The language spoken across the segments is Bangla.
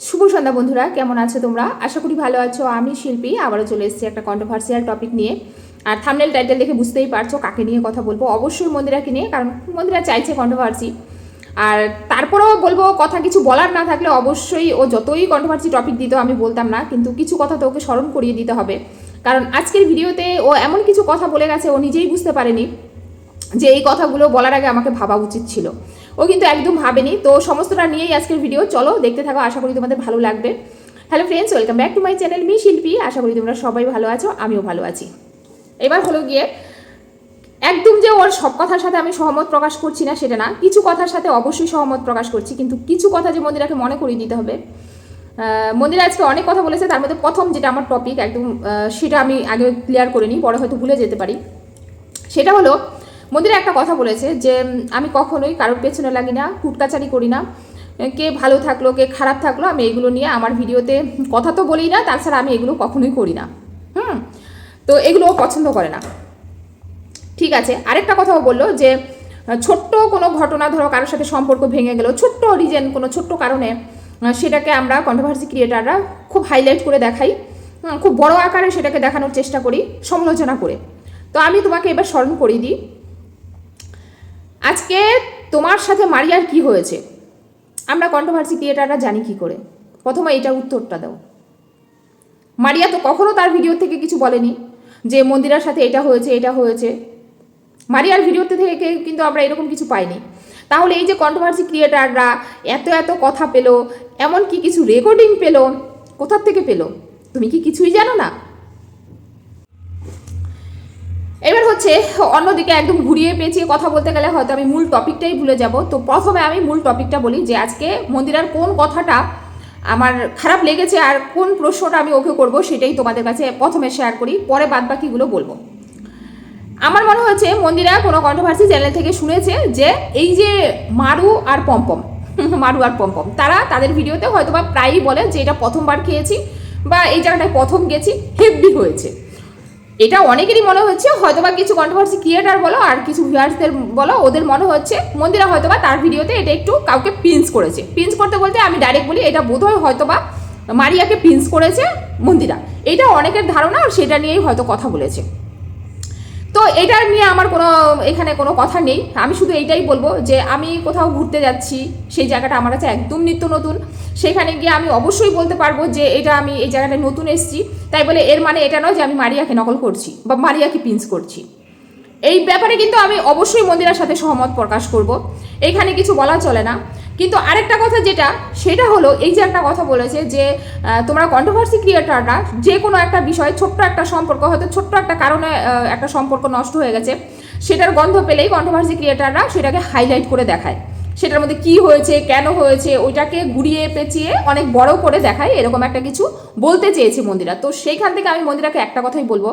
শুভ সন্ধ্যা বন্ধুরা, কেমন আছো তোমরা? আশা করি ভালো আছো। আমি শিল্পী, আবারও চলে এসেছি একটা কন্ট্রোভার্সিয়াল টপিক নিয়ে। আর থামনেল টাইটেল দেখে বুঝতেই পারছ কাকে নিয়ে কথা বলব। অবশ্যই মন্দিরাকে নিয়ে, কারণ মন্দিরা চাইছে কন্ট্রোভার্সি আর তারপরেও বলব, কথা কিছু বলার না থাকলে অবশ্যই ও যতই কন্ট্রোভার্সি টপিক দিত, আমি বলতাম না, কিন্তু কিছু কথা তো ওকে স্মরণ করিয়ে দিতে হবে। কারণ আজকের ভিডিওতে ও এমন কিছু কথা বলে গেছে, ও নিজেই বুঝতে পারেনি যে এই কথাগুলো বলার আগে আমাকে ভাবা উচিত ছিল। ও কিন্তু একদম ভাবেনি। তো সমস্তটা নিয়েই আজকের ভিডিও চলো দেখতে থাকো, আশা করি তোমাদের ভালো লাগবে। Hello friends welcome back to my channel me Shilpi. আশা করি তোমরা সবাই ভালো আছো, আমিও ভালো আছি। এবার হলো গিয়ে, একদম যে ওর সব কথার সাথে আমি সহমত প্রকাশ করছি না, সেটা না। কিছু কথার সাথে অবশ্যই সহমত প্রকাশ করছি, কিন্তু কিছু কথা যে মন্দিরাকে মনে করিয়ে দিতে হবে। মন্দিরা আজকে অনেক কথা বলেছে, তার মধ্যে প্রথম যেটা আমার টপিক একদম সেটা আমি আগে ক্লিয়ার করে নিই, পরে হয়তো ভুলে যেতে পারি। সেটা হলো মন্দিরে একটা কথা বলেছে যে আমি কখনোই কারোর পেছনে লাগি না কুটকাচারি করি না। কে ভালো থাকল, কে খারাপ থাকল, আমি এগুলো নিয়ে আমার ভিডিওতে কথা তো বলি না, তাছাড়া আমি এগুলো কখনোই করি না। হুম? তো এগুলো পছন্দ করে না। ঠিক আছে, আরেকটা কথাও বলল যে, ছোট্ট কোনো ঘটনা ধরো কারোর সাথে সম্পর্ক ভেঙে গেল, ছোট্ট রিজেন কোনো ছোট্ট কারণে সেটাকে আমরা কন্ট্রোভার্সি ক্রিয়েটাররা খুব হাইলাইট করে দেখাই। খুব বড় আকারে সেটাকে দেখানোর চেষ্টা করি, সমালোচনা করে। তো আমি তোমাকে এবার স্মরণ করিয়ে দিই আজকে তোমার সাথে মারিয়ার কি হয়েছে? আমরা কন্ট্রোভার্সি ক্রিয়েটাররা জানি কি করে। প্রথমে এটার উত্তরটা দাও। মারিয়া তো কখনো তার ভিডিও থেকে কিছু বলেনি যে মন্দিরার সাথে এটা হয়েছে এটা হয়েছে। মারিয়ার ভিডিওতে থেকে কিন্তু আমরা এরকম কিছু পাইনি। তাহলে এই যে কন্ট্রোভার্সি ক্রিয়েটাররা এত এত কথা পেল এমন কি কিছু রেকর্ডিং পেল, কোথার থেকে পেল? তুমি কি কিছুই জানো না? এবার হচ্ছে, অন্যদিকে একদম ঘুরিয়ে পেঁচিয়ে কথা বলতে গেলে হয়তো আমি মূল টপিকটাই ভুলে যাব। তো প্রথমে আমি মূল টপিকটা বলি যে, আজকে মন্দিরার কোন কথাটা আমার খারাপ লেগেছে আর কোন প্রশ্নটা আমি ওকে করব সেটাই তোমাদের কাছে প্রথমে শেয়ার করি, পরে বাদবাকিগুলো বলব। আমার মনে হচ্ছে মন্দিরা কোনো কন্ট্রোভার্সি চ্যানেল থেকে শুনেছে যে, এই যে মারু আর পম্পম, মারু আর পম্পম, তারা তাদের ভিডিওতে হয়তো বা প্রায়ই বলে যে, এটা প্রথমবার খেয়েছি বা এই জায়গাটায় প্রথম গেছি হেভি হয়েছে। এটা অনেকেরই মনে হচ্ছে, হয়তোবা কিছু কন্ট্রোভার্সি ক্রিয়েটার বলো আর কিছু ভিউয়ার্সদের বলো, ওদের মনে হচ্ছে, মন্দিরা হয়তোবা তার ভিডিওতে এটা একটু কাউকে পিন্স করেছে। পিন্স করতে বলতে আমি ডাইরেক্ট বলি, এটা বোধহয় হয়তোবা মারিয়াকে পিন্স করেছে মন্দিরা। এটা অনেকের ধারণা আর সেটা নিয়েই হয়তো কথা বলেছে। তো এটা নিয়ে আমার কোনো, এখানে কোনো কথা নেই। আমি শুধু এইটাই বলব যে আমি কোথাও ঘুরতে যাচ্ছি, সেই জায়গাটা আমার কাছে একদম নিত্য নতুন। সেখানে গিয়ে আমি অবশ্যই বলতে পারব যে এটা আমি এই জায়গাটায় নতুন এসেছি। তাই বলে এর মানে এটা নয় যে আমি মারিয়াকে নকল করছি বা মারিয়াকে পিঞ্চ করছি। এই ব্যাপারে কিন্তু আমি অবশ্যই মন্দিরার সাথে সহমত প্রকাশ করব। এখানে কিছু বলা চলে না। কিন্তু আরেকটা কথা যেটা, সেটা হলো এই যে একটা কথা বলেছে যে তোমরা কন্ট্রোভার্সি ক্রিয়েটাররা যে কোনো একটা বিষয় ছোট্ট একটা সম্পর্ক, হয়তো ছোট্ট একটা কারণে একটা সম্পর্ক নষ্ট হয়ে গেছে, সেটার গন্ধ পেলেই কন্ট্রোভার্সি ক্রিয়েটাররা সেটাকে হাইলাইট করে দেখায়। সেটার মধ্যে কি হয়েছে, কেন হয়েছে, ওইটাকে গুড়িয়ে পেঁচিয়ে অনেক বড় করে দেখায়, এরকম একটা কিছু বলতে চেয়েছে মন্দিরা। তো সেইখান থেকে আমি মন্দিরাকে একটা কথাই বলব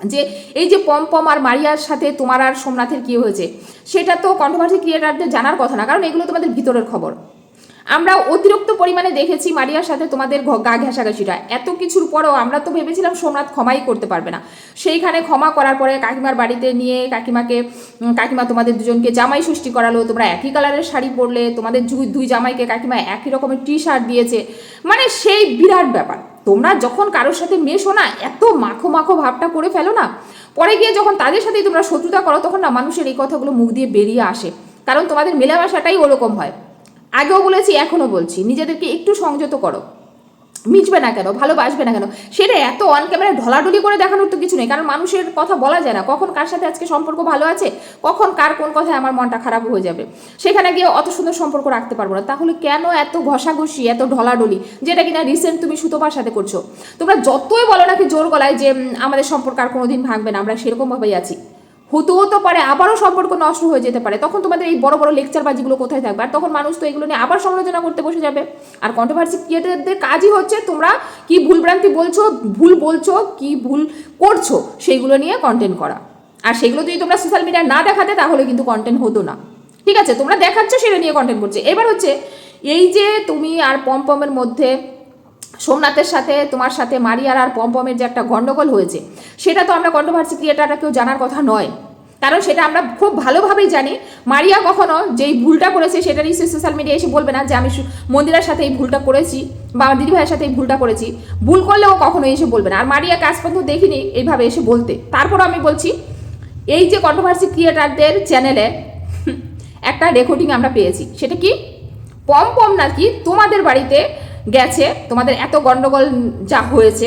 যে এই যে পম পম আর মারিয়ার সাথে তোমার আর সোমনাথের কি হয়েছে, সেটা তো কন্ট্রোভার্সি ক্রিয়েটারদের জানার কথা না, কারণ এগুলো তোমাদের ভিতরের খবর। আমরা অতিরিক্ত পরিমাণে দেখেছি মারিয়ার সাথে তোমাদের গা ঘেঁষাঘেঁষিটা। এত কিছুর পরেও আমরা তো ভেবেছিলাম সোমনাথ ক্ষমাই করতে পারবে না। সেইখানে ক্ষমা করার পরে কাকিমার বাড়িতে নিয়ে কাকিমাকে কাকিমা তোমাদের দুজনকে জামাই ষষ্ঠী করালো, তোমরা একই কালারের শাড়ি পরলে, তোমাদের দুই জামাইকে কাকিমা একই রকমের টি শার্ট দিয়েছে। মানে সেই বিরাট ব্যাপার। তোমরা যখন কারোর সাথে মেশো না, এত মাখো মাখো ভাবটা করে ফেলো না। পরে গিয়ে যখন তাদের সাথেই তোমরা শত্রুতা করো, তখন না মানুষের এই কথাগুলো মুখ দিয়ে বেরিয়ে আসে। কারণ তোমাদের মেলামেশাটাই ওরকম হয়। আগেও বলেছি, এখনও বলছি, নিজেদেরকে একটু সংযত করো। মিটবে না কেন? ভালোবাসবে না কেন? সেটা এত অন ক্যামেরা ঢলাঢলি করে দেখানোর তো কিছু নেই। কারণ মানুষের কথা বলা যায় না। কখন কার সাথে আজকে সম্পর্ক ভালো আছে? কখন কার কোন কথায় আমার মনটা খারাপ হয়ে যাবে? সেখানে গিয়ে অত সুন্দর সম্পর্ক রাখতে পারব না। তাহলে কেন এত ঘষাঘষি, এত ঢলাঢলি? যেটা কিনা রিসেন্ট তুমি সুতোপার সাথে করছ। তোমরা যতই বলো নাকি জোর গলায় যে আমাদের সম্পর্ক আর কোনোদিন ভাঙবে না। আমরা সেরকমভাবেই আছি। হতেও তো পারে আবারও সম্পর্ক নষ্ট হয়ে যেতে পারে। তখন তোমাদের এই বড় বড় লেকচার বাজিগুলো কোথায় থাকবে? আর তখন মানুষ তো এগুলো নিয়ে আবার সমালোচনা করতে বসে যাবে। আর কন্ট্রোভার্সি ক্রিয়েটারদের কাজই হচ্ছে তোমরা কি ভুলভ্রান্তি বলছো, ভুল বলছো, কি ভুল করছ, সেইগুলো নিয়ে কন্টেন্ট করা। আর সেগুলো যদি তোমরা সোশ্যাল মিডিয়া না দেখাতে, তাহলে কিন্তু কন্টেন্ট হতো না। ঠিক আছে? তোমরা দেখাচ্ছ, সেটা নিয়ে কন্টেন্ট করছে। এবার হচ্ছে, এই যে তুমি আর পমপমের মধ্যে সোমনাথের সাথে, তোমার সাথে মারিয়ার আর পমপমের যে একটা গন্ডগোল হয়েছে, সেটা তো আমরা কন্ট্রোভার্সি ক্রিয়েটাররা কেউ জানার কথা নয়। কারণ সেটা আমরা খুব ভালোভাবেই জানি। মারিয়া কখনো যেই ভুলটা করেছে, সেটা নিশ্চয়ই সোশ্যাল মিডিয়ায় এসে বলবে না যে আমি মন্দিরার সাথে এই ভুলটা করেছি বা আমার দিদি ভাইয়ের সাথে এই ভুলটা করেছি। ভুল করলেও কখনো এসে বলবে না। আর মারিয়া কাজ পর্যন্ত দেখিনি এইভাবে এসে বলতে। তারপর আমি বলছি, এই যে কন্ট্রোভার্সি ক্রিয়েটারদের চ্যানেলে একটা রেকর্ডিং আমরা পেয়েছি। সেটা কি? পম পম নাকি তোমাদের বাড়িতে গেছে, তোমাদের এত গন্ডগোল যা হয়েছে,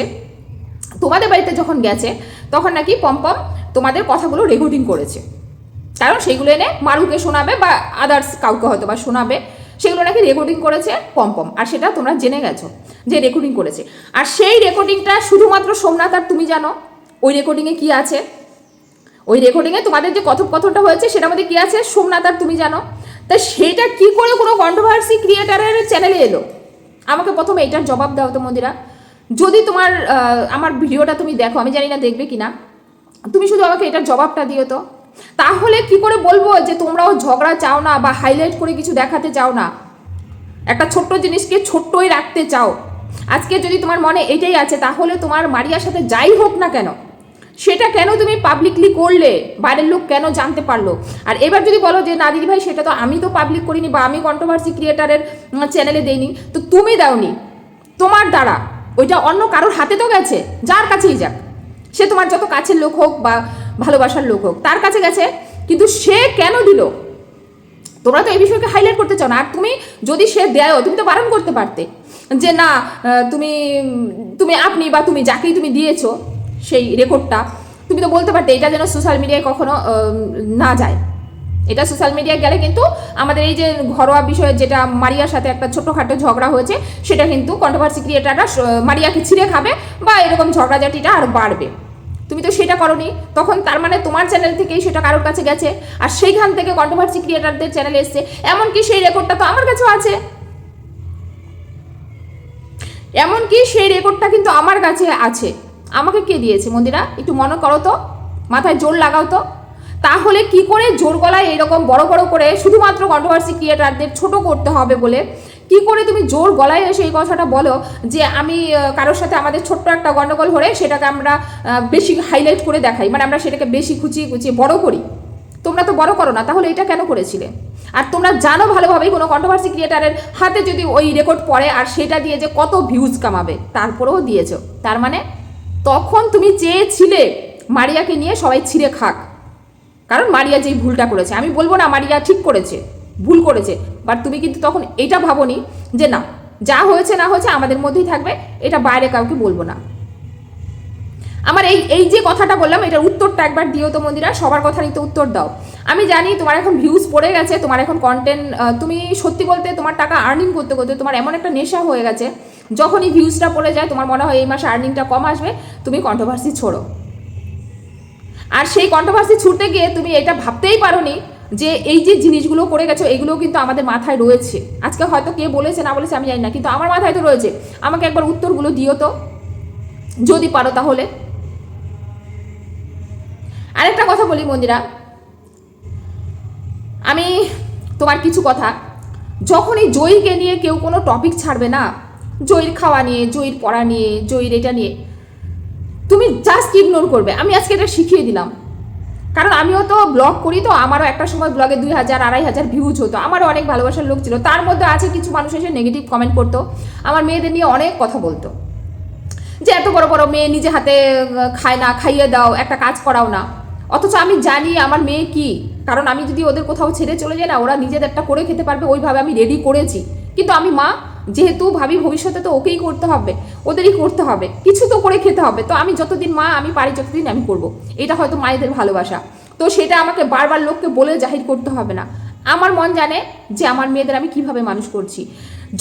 তোমাদের বাড়িতে যখন গেছে, তখন নাকি পম্পম তোমাদের কথাগুলো রেকর্ডিং করেছে। কারণ সেগুলো এনে মারুকে শোনাবে বা আদার্স কাউকে হয়তো বা শোনাবে, সেগুলো নাকি রেকর্ডিং করেছে পম্পম আর সেটা তোমরা জেনে গেছো যে রেকর্ডিং করেছে। আর সেই রেকর্ডিংটা শুধুমাত্র সোমনাথ আর তুমি জানো, ওই রেকর্ডিংয়ে কি আছে? ওই রেকর্ডিংয়ে তোমাদের যে কথোপকথনটা হয়েছে, সেটার মধ্যে কী আছে? সোমনাথ আর তুমি জানো। তা সেটা কি করে কোনো কন্ট্রোভার্সি ক্রিয়েটারের চ্যানেলে এলো? আমাকে প্রথমে এটার জবাব দাও তো মন্দিরা। যদি তোমার আমার ভিডিওটা তুমি দেখো, আমি জানি না দেখবে কি না তুমি শুধু আমাকে এটার জবাবটা দিও তো। তাহলে কি করে বলব যে তোমরাও ঝগড়া চাও না বা হাইলাইট করে কিছু দেখাতে চাও না? একটা ছোট্ট জিনিসকে ছোট্টই রাখতে চাও। আজকে যদি তোমার মনে এটাই আছে, তাহলে তোমার মারিয়ার সাথে যাই হোক না কেন সেটা কেন তুমি পাবলিকলি করলে? বাইরের লোক কেন জানতে পারল? আর এবার যদি বলো যে, না দিদি ভাই, সেটা তো আমি তো পাবলিক করিনি বা আমি কন্ট্রোভার্সি ক্রিয়েটারের চ্যানেলে দেইনি। তো তুমি দাওনি। তোমার দ্বারা। ওইটা অন্য কারোর হাতে তো গেছে। যার কাছেই যাক। সে তোমার যত কাছের লোক হোক বা ভালোবাসার লোক হোক, তার কাছে গেছে। কিন্তু সে কেন দিল? তোমরা তো এই বিষয়কে হাইলাইট করতে চাও না। আর তুমি যদি সে দেয় তুমি তো বারণ করতে পারতে যে, না তুমি তুমি আপনি বা তুমি যাকেই তুমি দিয়েছ সেই রেকর্ডটা তুমি তো বলতে পারতে এটা যেন সোশ্যাল মিডিয়ায় কখনো না যায়। এটা সোশ্যাল মিডিয়ায় গেলে কিন্তু আমাদের এই যে ঘরোয়া বিষয়ে যেটা মারিয়ার সাথে একটা ছোটোখাটো ঝগড়া হয়েছে, সেটা কিন্তু কন্ট্রোভার্সি ক্রিয়েটাররা মারিয়াকে ছিঁড়ে খাবে বা এরকম ঝগড়াঝাটিটা আর বাড়বে। তুমি তো সেটা করনি, তখন তার মানে তোমার চ্যানেল থেকেই সেটা কারোর কাছে গেছে, আর সেইখান থেকে কন্ট্রোভার্সি ক্রিয়েটারদের চ্যানেলে এসছে, এমনকি সেই রেকর্ডটা তো আমার কাছেও আছে। এমনকি সেই রেকর্ডটা কিন্তু আমার কাছে আছে। আমাকে কে দিয়েছে মন্দিরা? একটু মনে করো তো, মাথায় জোর লাগাও তো। তাহলে কি করে জোর গলায় এরকম বড় বড় করে শুধুমাত্র কন্ট্রোভার্সি ক্রিয়েটারদের ছোট করতে হবে বলে? কি করে তুমি জোর গলায় এসে এই কথাটা বলো যে আমি কারোর সাথে আমাদের ছোট্ট একটা গন্ডগোল হলে সেটাকে আমরা বেশি হাইলাইট করে দেখাই মানে আমরা সেটাকে বেশি খুঁচিয়ে খুঁচিয়ে বড় করি? তোমরা তো বড় করো না, তাহলে এটা কেন করেছিলে? আর তোমরা জানো ভালোভাবেই কোনো কন্ট্রোভার্সি ক্রিয়েটারের হাতে যদি ওই রেকর্ড পড়ে আর সেটা দিয়ে যে কত ভিউজ কামাবে, তারপরেও দিয়েছ। তার মানে তখন তুমি চেয়েছিলে মারিয়াকে নিয়ে সবাই ছিঁড়ে খাক। কারণ মারিয়া যেই ভুলটা করেছে। আমি বলব না মারিয়া ঠিক করেছে, ভুল করেছে বাট তুমি কিন্তু তখন এটা ভাবোনি যে না, যা হয়েছে না হয়েছে আমাদের মধ্যেই থাকবে, এটা বাইরে কাউকে বলব না। আমার এই এই যে কথাটা বললাম, এটার উত্তরটা একবার দিও তো মন্দিরা, সবার কথারই তো উত্তর দাও। আমি জানি তোমার এখন ভিউজ পড়ে গেছে, তোমার এখন কন্টেন্ট তুমি সত্যি বলতে তোমার টাকা আর্নিং করতে করতে তোমার এমন একটা নেশা হয়ে গেছে যখনই ভিউজটা পড়ে যায়, তোমার মনে হয় এই মাসে আর্নিংটা কম আসবে, তুমি কন্ট্রোভার্সি ছোড়ো। আর সেই কন্ট্রোভার্সি ছুটতে গিয়ে তুমি এটা ভাবতেই পারোনি যে এই যে জিনিসগুলো করে গেছো এগুলো কিন্তু আমাদের মাথায় রয়েছে। আজকে হয়তো কে বলেছে, না বলেছে, আমি জানি না, কিন্তু আমার মাথায় তো রয়েছে। আমাকে একবার উত্তরগুলো দিও তো, যদি পারো তাহলে। আরেকটা কথা বলি মন্দিরা, আমি তোমার কিছু কথা, যখনই জয়ীকে নিয়ে কেউ কোনো টপিক ছাড়বে না জয়ীর খাওয়া নিয়ে, জয়ীর পড়া নিয়ে, জয়ীর এটা নিয়ে। তুমি জাস্ট ইগনোর করবে। আমি আজকে এটা শিখিয়ে দিলাম। কারণ আমিও তো ব্লগ করি, তো আমারও একটা সময় ব্লগে দুই হাজার, আড়াই হাজার ভিউজ হতো। আমারও অনেক ভালোবাসার লোক ছিল। তার মধ্যে আছে কিছু মানুষ এসে নেগেটিভ কমেন্ট করতো। আমার মেয়েদের নিয়ে অনেক কথা বলতো। যে এত বড় বড় মেয়ে নিজে হাতে খায় না, খাইয়ে দাও, একটা কাজ করাও না। অথচ আমি জানি আমার মেয়ে কি। কারণ আমি যদি ওদের কোথাও ছেড়ে চলে যাই না, ওরা নিজেদেরটা করে খেতে পারবে, ওইভাবে আমি রেডি করেছি। কিন্তু আমি মা যেহেতু ভাবি ভবিষ্যতে তো ওকেই করতে হবে, ওদেরই করতে হবে, কিছু তো করে খেতে হবে। তো আমি যতদিন মা, আমি পারি, যতদিন আমি করব। এটা হয়তো মায়েদের ভালোবাসা। তো সেটা আমাকে বারবার লোককে বলে জাহির করতে হবে না। আমার মন জানে যে আমার মেয়েদের আমি কীভাবে মানুষ করছি।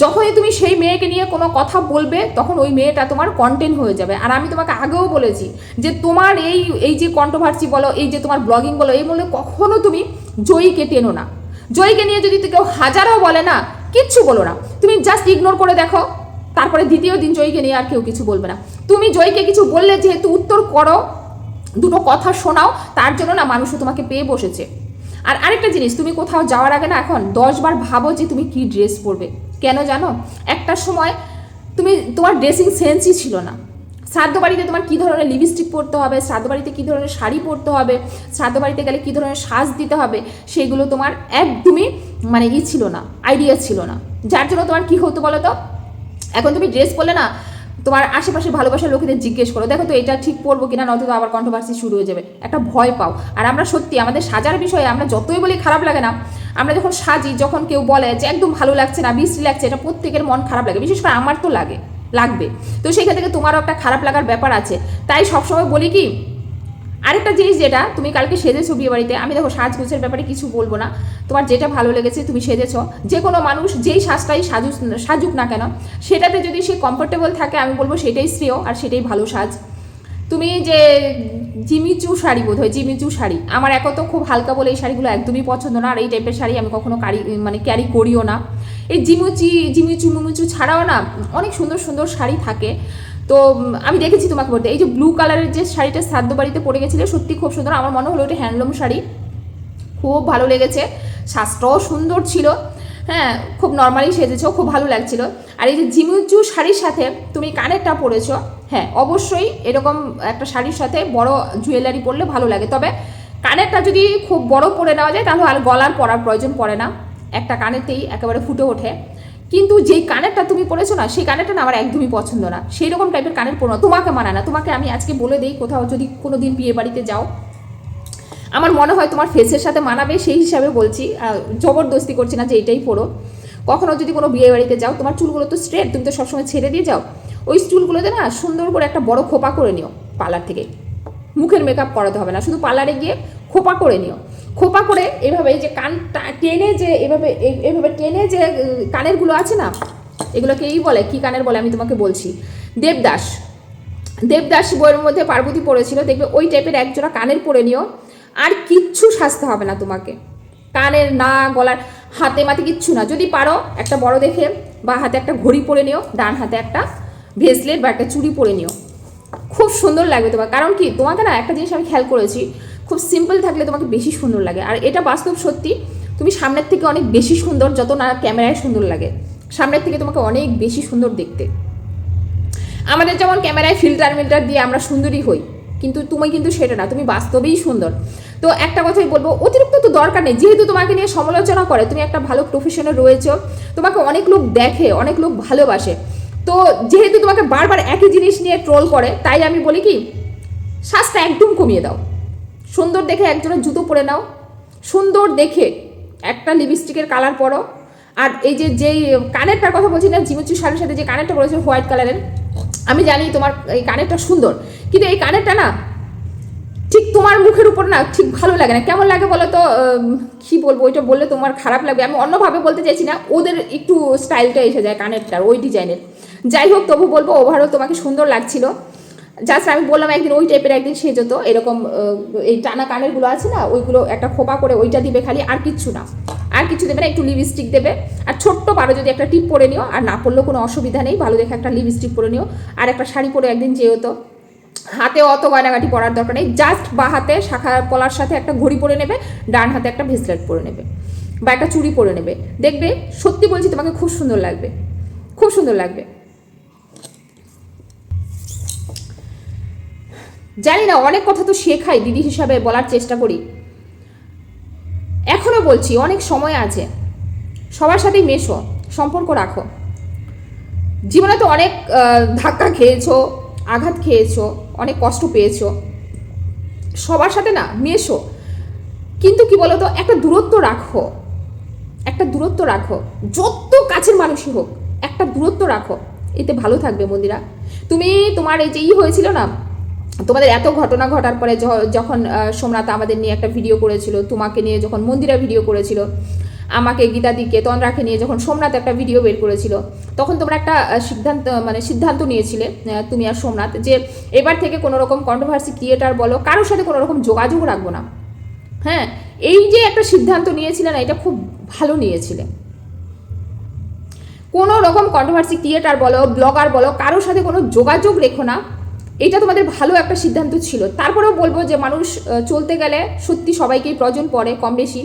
যখনই তুমি সেই মেয়েকে নিয়ে কোনো কথা বলবে, তখন ওই মেয়েটা তোমার কন্টেন্ট হয়ে যাবে। আর আমি তোমাকে আগেও বলেছি যে তোমার এই এই যে কন্ট্রোভার্সি বলো, এই যে তোমার ব্লগিং বলো, এই বলে কখনো তুমি জয়ীকে টেনো না। জয়ীকে নিয়ে যদি কেউ হাজারও বলে না কিচ্ছু বলো না। তুমি জাস্ট ইগনোর করে দেখো। তারপরে দ্বিতীয় দিন জয়ীকে নিয়ে আর কেউ কিছু বলবে না। তুমি জয়ীকে কিছু বললে যেহেতু উত্তর করো, দুটো কথা শোনাও, তার জন্য না মানুষও তোমাকে পেয়ে বসেছে। আর আরেকটা জিনিস, তুমি কোথাও যাওয়ার আগে না এখন দশবার ভাবো যে তুমি কি ড্রেস পরবে। কেন জানো? একটা সময় তুমি, তোমার ড্রেসিং সেন্সই ছিল না। শ্রাদ্ধ বাড়িতে তোমার কী ধরনের লিপস্টিক পরতে হবে? শ্রাদ্ধ বাড়িতে কী ধরনের শাড়ি পরতে হবে? শ্রাদ্ধ বাড়িতে গেলে কী ধরনের সাজ দিতে হবে? সেগুলো তোমার একদমই মানে ই ছিল না আইডিয়া ছিল না। যার জন্য তোমার কী হতো বলো তো? এখন তুমি ড্রেস পরলে না, তোমার আশেপাশে ভালোবাসার লোকেদের জিজ্ঞেস করো, দেখো তো এটা ঠিক পরবো কিনা, নয়তো আবার কন্ট্রোভার্সি শুরু হয়ে যাবে। একটা ভয় পাও। আর আমরা সত্যি, আমাদের সাজার বিষয়ে আমরা যতই বলি খারাপ লাগে না, আমরা যখন সাজি, যখন কেউ বলে যে একদম ভালো লাগছে না, বিশ্রী লাগছে, এটা প্রত্যেকের মন খারাপ লাগে, বিশেষ করে আমার তো লাগে, লাগবে। তো সেখান থেকে তোমারও একটা খারাপ লাগার ব্যাপার আছে। তাই সবসময় বলি কি আরেকটা জিনিস যেটা তুমি কালকে সেজেছো বিয়ে বাড়িতে, আমি দেখো সাজগোজের ব্যাপারে কিছু বলব না। তোমার যেটা ভালো লেগেছে তুমি সেজেছ। যে কোনো মানুষ যেই সাজটাই সাজুক সাজুক না কেন, সেটাতে যদি সে কমফোর্টেবল থাকে, আমি বলব সেটাই শ্রেয় আর সেটাই ভালো সাজ। তুমি যে জিমিচু শাড়ি বোধ হয় জিমিচু শাড়ি, আমার এক তো খুব হালকা বলে এই শাড়িগুলো একদমই পছন্দ না, আর এই টাইপের শাড়ি আমি কখনো কারি মানে ক্যারি করিও না। এই জিমুচি, জিমিচু, মুমুচু ছাড়াও না অনেক সুন্দর সুন্দর শাড়ি থাকে। তো আমি দেখেছি তোমাকে বলতে। এই যে ব্লু কালারের যে শাড়িটা শ্রাদ্ধ বাড়িতে পরে গেছিল, সত্যি খুব সুন্দর। আমার মনে হলো ওটা হ্যান্ডলুম শাড়ি। খুব ভালো লেগেছে। শ্বাসটাও সুন্দর ছিল। হ্যাঁ খুব নর্মালি সেজেছো খুব ভালো লাগছিল। আর এই যে জিমুচু শাড়ির সাথে তুমি কানেরটা পরেছো হ্যাঁ অবশ্যই এরকম একটা শাড়ির সাথে বড় জুয়েলারি পরলে ভালো লাগে। তবে কানেরটা যদি খুব বড় পরে নেওয়া যায়, তাহলে আর গলার পরার প্রয়োজন পড়ে না। একটা কানেরতেই একেবারে ফুটে ওঠে। কিন্তু যেই কানেরটা তুমি পরেছো না, সেই কানেরটা না আমার একদমই পছন্দ না। সেই রকম টাইপের কানের পরো তোমাকে মানা না। তোমাকে আমি আজকে বলে দিই, কোথাও যদি কোনো দিন বিয়ে বাড়িতে যাও, আমার মনে হয় তোমার ফেসের সাথে মানাবে, সেই হিসাবে বলছি। জবরদস্তি করছি না যে এটাই পড়ো কখনো যদি কোনো বিয়ে বাড়িতে যাও, তোমার চুলগুলো তো স্ট্রেট তুমি তো সবসময় ছেড়ে দিয়ে যাও। ওই চুলগুলোতে না সুন্দর করে একটা বড় খোপা করে নিও, পার্লার থেকে। মুখের মেকআপ করাতে হবে না, শুধু পার্লারে গিয়ে খোপা করে নিও। খোপা করে এভাবে যে কান টেনে যে এভাবে এভাবে টেনে যে কানেরগুলো আছে না, এগুলোকে এই বলে, কি কানের বলে আমি তোমাকে বলছি। দেবদাস দেবদাস বইয়ের মধ্যে পার্বতী পড়েছিল, দেখবে ওই টাইপের একজোড়া কানের পরে নিও, আর কিচ্ছু সাজতে হবে না তোমাকে। কানের না, গলার হাতে মাতে কিচ্ছু না, যদি পারো একটা বড় দেখে, বা হাতে একটা ঘড়ি পরে নিও, ডান হাতে একটা ভেসলেট বা একটা চুড়ি পরে নিও। খুব সুন্দর লাগবে তোমার, কারণ কি তোমাকে না একটা জিনিস আমি খেয়াল করেছি খুব সিম্পল থাকলে তোমাকে বেশি সুন্দর লাগে। আর এটা বাস্তব সত্যি, তুমি সামনের থেকে অনেক বেশি সুন্দর, যত না ক্যামেরায় সুন্দর লাগে, সামনের থেকে তোমাকে অনেক বেশি সুন্দর দেখতে। আমাদের যেমন ক্যামেরায় ফিল্টার মিল্টার দিয়ে আমরা সুন্দরী হই, কিন্তু তুমি কিন্তু সেটা না, তুমি বাস্তবেই সুন্দর। তো একটা কথাই বলব, অতিরিক্ত তো দরকার নেই, যেহেতু তোমাকে নিয়ে সমালোচনা করে, তুমি একটা ভালো প্রফেশনে রয়েছো, তোমাকে অনেক লোক দেখে, অনেক লোক ভালোবাসে। তো যেহেতু তোমাকে বারবার একই জিনিস নিয়ে ট্রোল করে, তাই আমি বলি কি, শ্বাসটা একদম কমিয়ে দাও। সুন্দর দেখে একজনের জুতো পরে নাও। সুন্দর দেখে একটা লিপস্টিকের কালার পরো। আর এই যে যেই কানেরটার কথা বলছি না জিমুচু শাড়ির সাথে যে কানেরটা পরেছে হোয়াইট কালারের আমি জানি তোমার এই কানেরটা সুন্দর। কিন্তু এই কানেরটা না, ঠিক তোমার মুখের উপর না ঠিক ভালো লাগে না। কেমন লাগে বলো তো? কি বলব? ওইটা বললে তোমার খারাপ লাগবে। আমি অন্যভাবে বলতে চাইছি না, ওদের একটু স্টাইলটা এসে যায় কানেরটার, ওই ডিজাইনের যাই হোক, তবু বলব ওভারঅল তোমাকে সুন্দর লাগছিল। জাস্ট আমি বললাম একদিন ওই টাইপের একদিন সেজো তো, এরকম এই টানা কানেরগুলো আছে না, ওইগুলো একটা খোপা করে ওইটা দিবে খালি, আর কিচ্ছু না। আর কিছু দেবে না, একটু লিপস্টিক দেবে। আর ছোট্ট পারো যদি একটা টিপ পরে নিও, আর না পরলেও কোনো অসুবিধা নেই, ভালো দেখে একটা লিপস্টিক পরে নিও। আর একটা শাড়ি পরে একদিন যেও তো। হাতে অত গয়নাগাটি পরার দরকার নেই জাস্ট বা হাতে শাখা পলার সাথে একটা ঘড়ি পরে নেবে, ডান হাতে একটা ভেসলেট পরে নেবে, বা একটা চুড়ি পরে নেবে। দেখবে, সত্যি বলছি তোমাকে খুব সুন্দর লাগবে, খুব সুন্দর লাগবে। জানি না, অনেক কথা তো শেখাই, দিদি হিসাবে বলার চেষ্টা করি। এখনও বলছি, অনেক সময় আছে। সবার সাথেই মেশো, সম্পর্ক রাখো। জীবনে তো অনেক ধাক্কা খেয়েছো, আঘাত খেয়েছো, অনেক কষ্ট পেয়েছ। সবার সাথে না, মেশো। কিন্তু কি বলতো, একটা দূরত্ব রাখো। একটা দূরত্ব রাখো। যত কাছের মানুষই হোক, একটা দূরত্ব রাখো। এতে ভালো থাকবে মন্দিরা। তুমি তোমার এই যে ই হয়েছিল না তোমাদের এত ঘটনা ঘটার পরে যখন সোমনাথ আমাদের নিয়ে একটা ভিডিও করেছিল, তোমাকে নিয়ে যখন মন্দিরা ভিডিও করেছিল, আমাকে, গীতাদিকে, তন্দ্রাকে নিয়ে যখন সোমনাথ একটা ভিডিও বের করেছিল, তখন তোমরা একটা সিদ্ধান্ত মানে সিদ্ধান্ত নিয়েছিলে তুমি আর সোমনাথ, যে এবার থেকে কোনো রকম কন্ট্রোভার্সি ক্রিয়েটার বলো, কারোর সাথে কোনো রকম যোগাযোগ রাখব না। হ্যাঁ এই যে একটা সিদ্ধান্ত নিয়েছিলে না, এটা খুব ভালো নিয়েছিলে। কোনো রকম কন্ট্রোভার্সি ক্রিয়েটার বলো ব্লগার বলো, কারোর সাথে কোনো যোগাযোগ রেখো না এটা তোমাদের ভালো একটা সিদ্ধান্ত ছিল। তারপরেও বলব যে মানুষ চলতে গেলে সত্যি সবাইকেই প্রয়োজন পড়ে কম বেশি।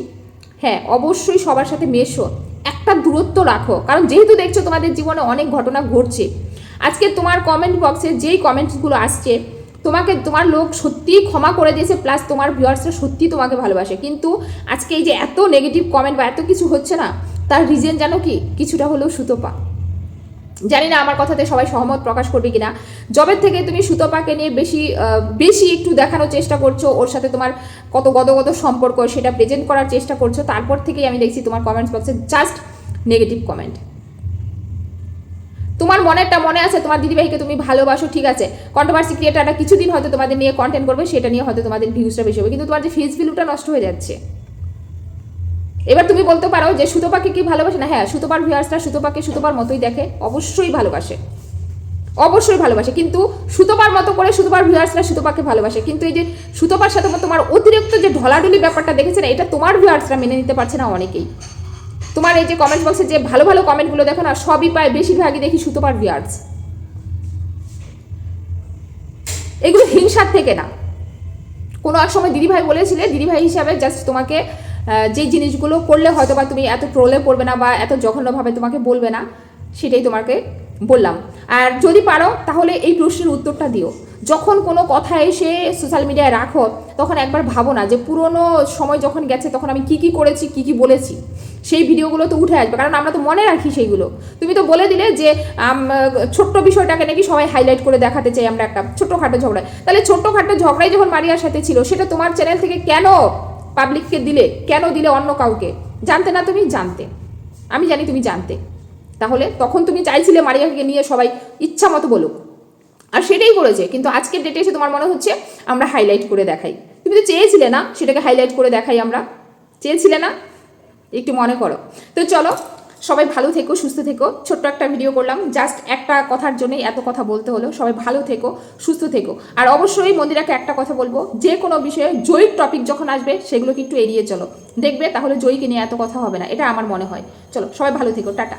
হ্যাঁ অবশ্যই সবার সাথে মেশো। একটা দূরত্ব রাখো। কারণ যেহেতু দেখছ তোমাদের জীবনে অনেক ঘটনা ঘটছে, আজকে তোমার কমেন্ট বক্সে যেই কমেন্টসগুলো আসছে, তোমাকে, তোমার লোক সত্যিই ক্ষমা করে দিয়েছে প্লাস তোমার ভিউয়ার্সরা সত্যিই তোমাকে ভালোবাসে। কিন্তু আজকে এই যে এত নেগেটিভ কমেন্ট বা এত কিছু হচ্ছে না, তার রিজন জানো কি? কিছুটা হলেও সুতোপা জানি না আমার কথাতে সবাই সহমত প্রকাশ করবে কিনা। জবের থেকে তুমি সুতপাকে নিয়ে বেশি বেশি একটু দেখানোর চেষ্টা করছ, ওর সাথে তোমার কত গদগদ সম্পর্ক সেটা প্রেজেন্ট করার চেষ্টা করছ, তারপর থেকেই আমি দেখছি তোমার কমেন্টস বক্সে জাস্ট নেগেটিভ কমেন্ট তোমার মনেরটা মনে আছে, তোমার দিদিভাইকে তুমি ভালোবাসো, ঠিক আছে। কন্ট্রোভার্সি ক্রিয়েটাররা কিছুদিন হয়তো তোমাদের নিয়ে কন্টেন্ট করবে, সেটা নিয়ে হয়তো তোমাদের ভিউজটা বেশি হবে, কিন্তু তোমার যে ফেস ভ্যালুটা নষ্ট হয়ে যাচ্ছে। এবার তুমি বলতে পারো যে সুতোপাকে কি ভালোবাসে? না হ্যাঁ সুতোপার ভিউয়ার্সরা সুতোপাকে সুতোপার মতোই দেখে, অবশ্যই ভালোবাসে। অবশ্যই ভালোবাসে। কিন্তু সুতোপার মতো করে সুতোপার ভিউয়ার্সরা সুতোপাকে ভালোবাসে। কিন্তু এই যে সুতোপার সাথে তোমার অতিরিক্ত যে ঢলাঢলি ব্যাপারটা দেখেছে না, এটা তোমার ভিউয়ার্সরা মেনে নিতে পারছে না অনেকেই। তোমার এই যে কমেন্ট বক্সে যে ভালো ভালো কমেন্টগুলো দেখো না, সবই পায় বেশিরভাগই দেখি সুতোপার ভিউয়ার্স এগুলো হিংসার থেকে না। কোনো এক সময় দিদিভাই বলেছিলে, দিদিভাই হিসাবে জাস্ট তোমাকে যে জিনিসগুলো করলে হয়তো বা তুমি এত ট্রোলে পড়বে না বা এত জঘন্যভাবে তোমাকে বলবে না, সেটাই তোমাকে বললাম। আর যদি পারো, তাহলে এই প্রশ্নের উত্তরটা দিও। যখন কোনো কথা এসে সোশ্যাল মিডিয়ায় রাখো, তখন একবার ভাবো না যে পুরনো সময় যখন গেছে, তখন আমি কি কি করেছি, কি কি বলেছি। সেই ভিডিওগুলো তো উঠে আসবে, কারণ আমরা তো মনে রাখি সেইগুলো। তুমি তো বলে দিলে যে ছোট্ট বিষয়টাকে নাকি সবাই হাইলাইট করে দেখাতে চাই আমরা একটা ছোট্টখাটো ঝগড়ায়। তাহলে ছোট্টখাটো ঝগড়াই যখন মারিয়ার সাথে ছিল, সেটা তোমার চ্যানেল থেকে কেন পাবলিককে দিলে, কেন দিলে অন্য কাউকে? জানতে না তুমি জানতে। আমি জানি তুমি জানতে। তাহলে তখন তুমি চাইছিলে মারিয়াকে নিয়ে সবাই ইচ্ছা মতো বলুক। আর সেটাই করেছে, কিন্তু আজকের ডেটে এসে তোমার মনে হচ্ছে আমরা হাইলাইট করে দেখাই। তুমি তো চেয়েছিলে না সেটাকে হাইলাইট করে দেখাই আমরা। চেয়েছিলে না? একটু মনে করো। তো চলো সবাই ভালো থেকো, সুস্থ থেকো। ছোট্ট একটা ভিডিও করলাম। জাস্ট একটা কথার জন্যই এত কথা বলতে হলো। সবাই ভালো থেকো, সুস্থ থেকো। আর অবশ্যই মন্দিরাকে একটা কথা বলব, যে কোনো বিষয়ে জয়ীর টপিক যখন আসবে, সেগুলোকে একটু এড়িয়ে চলো। দেখবে তাহলে জয়ীকে নিয়ে এত কথা হবে না। এটা আমার মনে হয়। চলো, সবাই ভালো থেকো। টাটা।